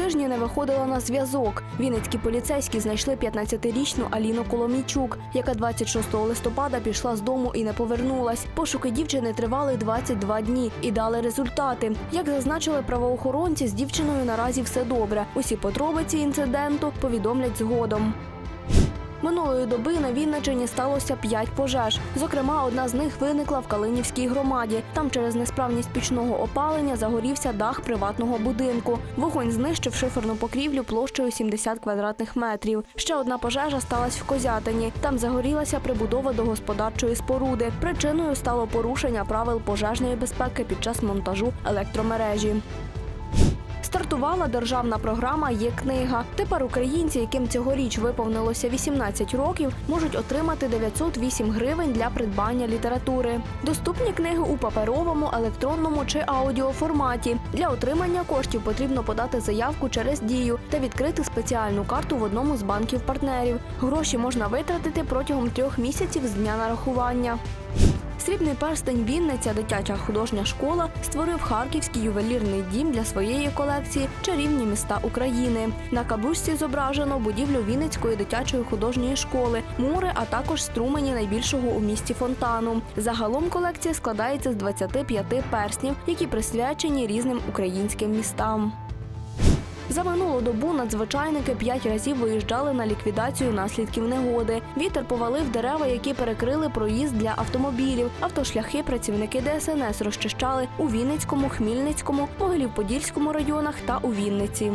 тижні не виходила на зв'язок. Вінницькі поліцейські знайшли 15-річну Аліну Коломійчук, яка 26 листопада пішла з дому і не повернулась. Пошуки дівчини тривали 22 дні і дали результати. Як зазначили правоохоронці, з дівчиною наразі все добре. Усі подробиці інциденту повідомлять згодом. Минулої доби на Вінничині сталося п'ять пожеж. Зокрема, одна з них виникла в Калинівській громаді. Там через несправність пічного опалення загорівся дах приватного будинку. Вогонь знищив шиферну покрівлю площею 70 квадратних метрів. Ще одна пожежа сталася в Козятині. Там загорілася прибудова до господарчої споруди. Причиною стало порушення правил пожежної безпеки під час монтажу електромережі. Стартувала державна програма Є книга. Тепер українці, яким цьогоріч виповнилося 18 років, можуть отримати 908 гривень для придбання літератури. Доступні книги у паперовому, електронному чи аудіоформаті. Для отримання коштів потрібно подати заявку через дію та відкрити спеціальну карту в одному з банків партнерів. Гроші можна витратити протягом трьох місяців з дня нарахування. Срібний перстень Вінниця, дитяча художня школа, створив харківський ювелірний дім для своєї колекції чарівні міста України. На кабушці зображено будівлю Вінницької дитячої художньої школи, мури, а також струмені найбільшого у місті фонтану. Загалом колекція складається з 25 перснів, які присвячені різним українським містам. За минулу добу надзвичайники п'ять разів виїжджали на ліквідацію наслідків негоди. Вітер повалив дерева, які перекрили проїзд для автомобілів. Автошляхи працівники ДСНС розчищали у Вінницькому, Хмільницькому, Могилів-Подільському районах та у Вінниці.